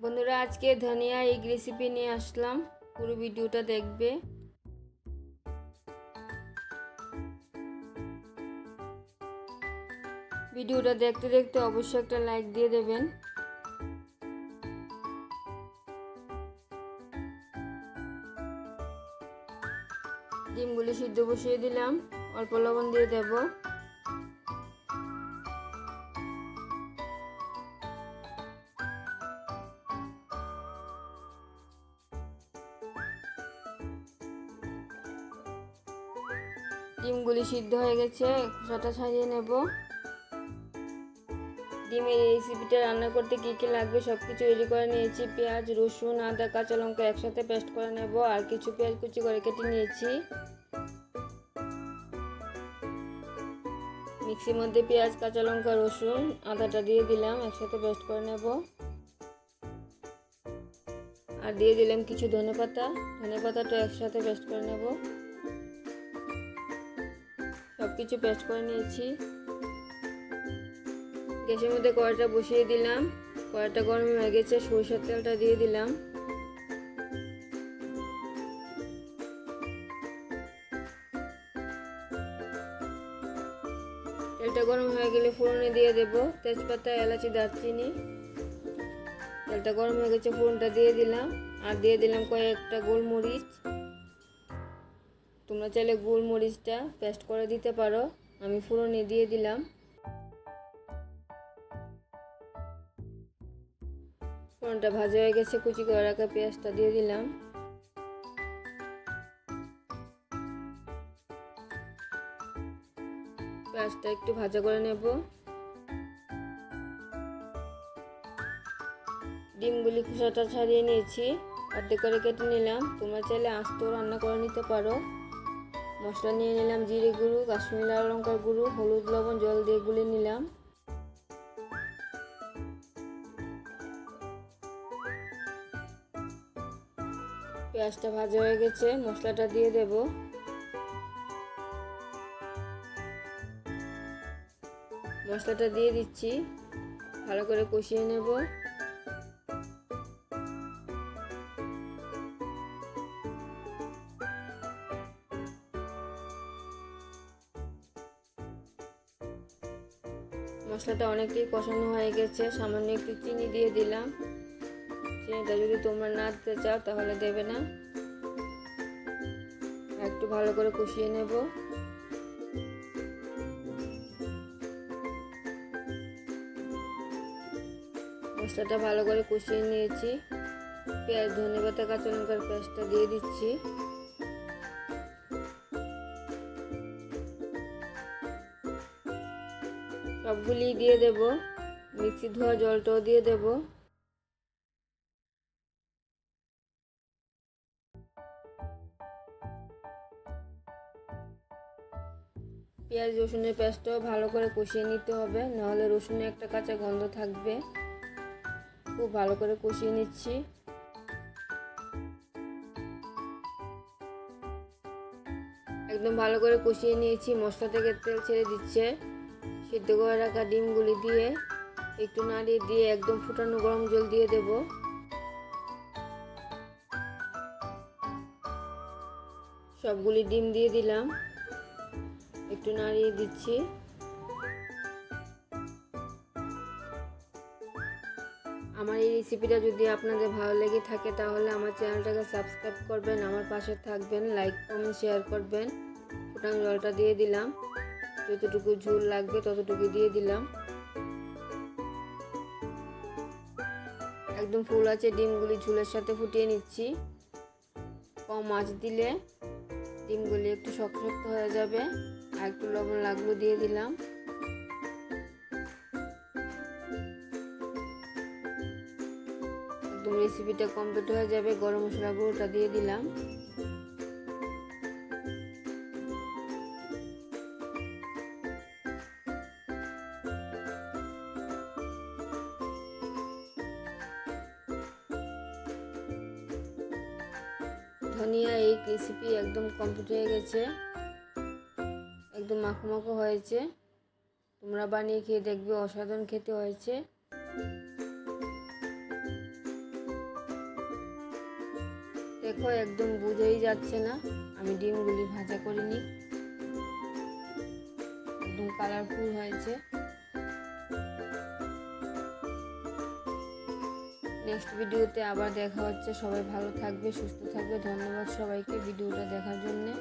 বন্ধুরা, আজকে ধনিয়া এগ রেসিপি নিয়ে আসলাম। পুরো ভিডিওটা দেখবে। ভিডিওটা দেখতে দেখতে অবশ্যই একটা লাইক দিয়ে দেবেন। ডিমগুলি সিদ্ধ বসিয়ে দিলাম। অল্প লবণ দিয়ে দেবো। ডিমগুলি সিদ্ধ হয়ে গেছে, খোসাটা ছাড়িয়ে নেব। ডিমের রেসিপিটা রান্না করতে কী কী লাগবে সব কিছু রেডি করে নিয়েছি। পেঁয়াজ, রসুন, আদা, কাঁচা লঙ্কা একসাথে পেস্ট করে নেব আর কিছু পেঁয়াজ কুচি করে কেটে নিয়েছি। মিক্সির মধ্যে পেঁয়াজ, কাঁচা লঙ্কা, রসুন, আদাটা দিয়ে দিলাম, একসাথে পেস্ট করে নেব। আর দিয়ে দিলাম কিছু ধনে পাতা ধনে পাতাটা একসাথে পেস্ট করে নেব। সব কিছু পেস্ট করে নিয়েছি। গ্যাসের মধ্যে কড়াইটা বসিয়ে দিলাম। কড়াইটা গরম হয়ে গেছে, সরিষার তেলটা দিয়ে দিলাম। তেলটা গরম হয়ে গেলে ফোড়নে দিয়ে দেব। তেজপাতা, এলাচি, দারচিনি। তেলটা গরম হয়ে গেছে, ফোড়নটা দিয়ে দিলাম। আর দিয়ে দিলাম কয়েকটা গোলমরিচ। তোমরা চাইলে গোলমরিচটা পেস্ট করে দিতে পারো। আমি ফোড়নে দিয়ে দিলাম। ফোড়নটা ভাজা হয়ে গেছে, কুচি করে রাখা পেঁয়াজটা দিয়ে দিলাম। পেঁয়াজটা একটু ভাজা করে নেব। ডিমগুলি খোসাটা ছাড়িয়ে নিয়েছি। অর্ধেক করে কেটে নিলাম। তোমরা চাইলে আস্ত রান্না করে নিতে পারো। মশলা নিয়ে নিলাম জিরে গুঁড়ো, কাশ্মীর লাল লঙ্কার গুঁড়ো, হলুদ, লবণ, জল দিয়ে গুলে নিলাম। পেঁয়াজটা ভাজা হয়ে গেছে, মশলাটা দিয়ে দেব। মশলাটা দিয়ে দিচ্ছি, ভালো করে কষিয়ে নেব। মশলাটা অনেকটাই কষানো হয়ে গেছে। সামান্য একটু চিনি দিয়ে দিলাম। চিনিটা যদি তোমরা না দিতে চাও, তাহলে দেবে না। একটু ভালো করে কষিয়ে নেব। মশলাটা ভালো করে কষিয়ে নিয়েছি। পেঁয়াজ ধনে পাতা কাঁচা লঙ্কার পেঁয়াজটা দিয়ে দিচ্ছি। সবগুলি দিয়ে দেব। মিক্সি ধোয়া জলটাও দিয়ে দেব। পেঁয়াজ, রসুনের পেস্টটাও ভালো করে কষিয়ে নিতে হবে। নাহলে রসুনে একটা কাঁচা গন্ধ থাকবে। খুব ভালো করে কষিয়ে নিচ্ছি। একদম ভালো করে কষিয়ে নিয়েছি। মশলা থেকে তেল ছেড়ে দিচ্ছে। সিদ্ধ করে রাখা ডিমগুলি দিয়ে একটু নাড়িয়ে দিয়ে একদম ফুটানো গরম জল দিয়ে দেব। সবগুলি ডিম দিয়ে দিলাম। একটু নাড়িয়ে দিচ্ছি। আমার এই রেসিপিটা যদি আপনাদের ভালো লেগে থাকে তাহলে আমার চ্যানেলটাকে সাবস্ক্রাইব করবেন, আমার পাশে থাকবেন, লাইক, কমেন্ট, শেয়ার করবেন। ফুটান জলটা দিয়ে দিলাম। যতটুকু ঝোল লাগবে ততটুকু দিয়ে দিলাম। একদম ফুল আছে ডিমগুলি ঝোলের সাথে ফুটিয়ে নিচ্ছি। কম মাছ দিলে ডিমগুলি একটু শক্ত শক্ত হয়ে যাবে। আর একটু লবণ লাগল দিয়ে দিলাম। একদম রেসিপিটা কমপ্লিট হয়ে যাবে। গরম মশলা গুঁড়োটা দিয়ে দিলাম। ধনিয়া এই রেসিপি একদম কমপ্লিট হয়ে গেছে। একদম মাখো হয়েছে। তোমরা বানিয়ে খেয়ে দেখবে, অসাধারণ খেতে হয়েছে। দেখো, একদম বুঝেই যাচ্ছে না। আমি ডিমগুলি ভাজা করিনি। একদম কালারফুল হয়েছে। নেক্সট ভিডিওতে আবার দেখা হচ্ছে। সবাই ভালো থাকবে, সুস্থ থাকবে। ধন্যবাদ সবাইকে ভিডিওটা দেখার জন্যে।